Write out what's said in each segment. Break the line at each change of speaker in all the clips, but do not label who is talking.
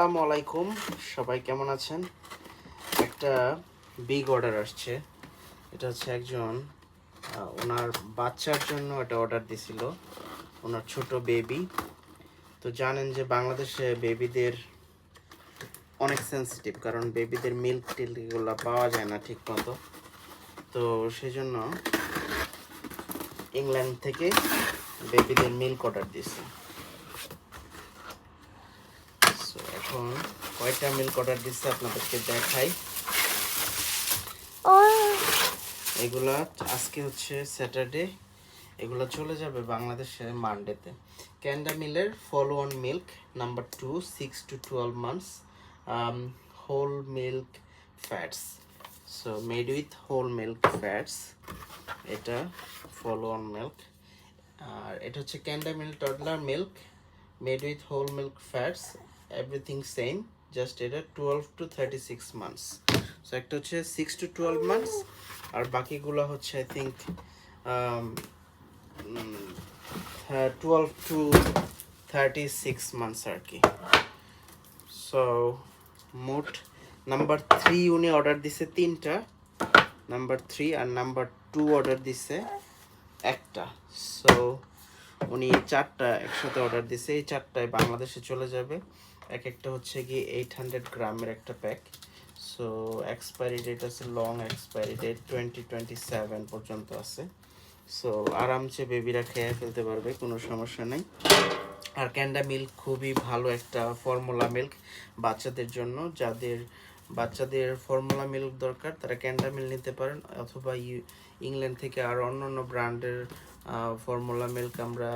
আসসালামু আলাইকুম। সবাই কেমন আছেন? একটা বিগ অর্ডার আসছে। এটা হচ্ছে একজন ওনার বাচ্চার জন্য এটা অর্ডার দিছিল। ওনার ছোট বেবি তো জানেন যে বাংলাদেশে বেবিদের অনেক সেনসিটিভ কারণ বেবিদের মিল্ক টিল্ক এগুলো পাওয়া যায় না ঠিক মতো তো সেই জন্য ইংল্যান্ড থেকে বেবিদের মিল্ক অর্ডার দিছে এখন কয়টা মিল্ক অর্ডার দিচ্ছে আপনাদেরকে দেখাই। এগুলা আজকে হচ্ছে স্যাটারডে এগুলো চলে যাবে বাংলাদেশে মানডেতে ক্যান্ডা মিলের follow on milk number two six to twelve months whole milk fats so made with whole milk fats এটা ফলো অন মিল্ক আর এটা হচ্ছে Kendamil toddler milk made with whole milk fats everything same just এটা twelve to thirty six months so একটা হচ্ছে six to twelve months আর বাকিগুলো হচ্ছে I think twelve to thirty six months আর কি। সো মোট নাম্বার থ্রি উনি order দিছে তিনটা নাম্বার থ্রি আর নাম্বার টু অর্ডার দিছে একটা। সো উনি চারটা একসাথে অর্ডার দিছে, এই চারটায় বাংলাদেশে চলে যাবে। এক একটা হচ্ছে কি এইট হান্ড্রেড গ্রামের একটা প্যাক সো এক্সপায়ারি ডেট আছে long expiry date twenty twenty seven পর্যন্ত আছে। সো আরামসে বেবিরা খেয়ে ফেলতে পারবে, কোনো সমস্যা নেই। আর ক্যান্ডা মিল্ক খুবই ভালো একটা ফর্মুলা মিল্ক বাচ্চাদের জন্য। যাদের, বাচ্চাদের ফর্মুলা মিল্ক দরকার, তারা ক্যান্ডা মিল্ক নিতে পারেন। অথবা ইংল্যান্ড থেকে আর অন্য অন্য ব্র্যান্ডের ফর্মুলা মিল্ক আমরা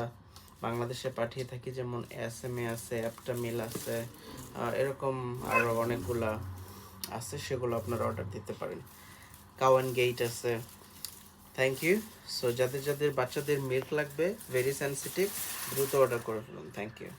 বাংলাদেশে পাঠিয়ে থাকি, যেমন এস এম এ আছে অ্যাপটা মিল আছে এরকম আরও অনেকগুলা আছে, সেগুলো আপনারা অর্ডার দিতে পারেন। কাওয়ান গেইট আছে। থ্যাংক ইউ সো যাদের যাদের বাচ্চাদের মিল্ক লাগবে ভেরি সেন্সিটিভ দ্রুত অর্ডার করে ফেলুন। Thank you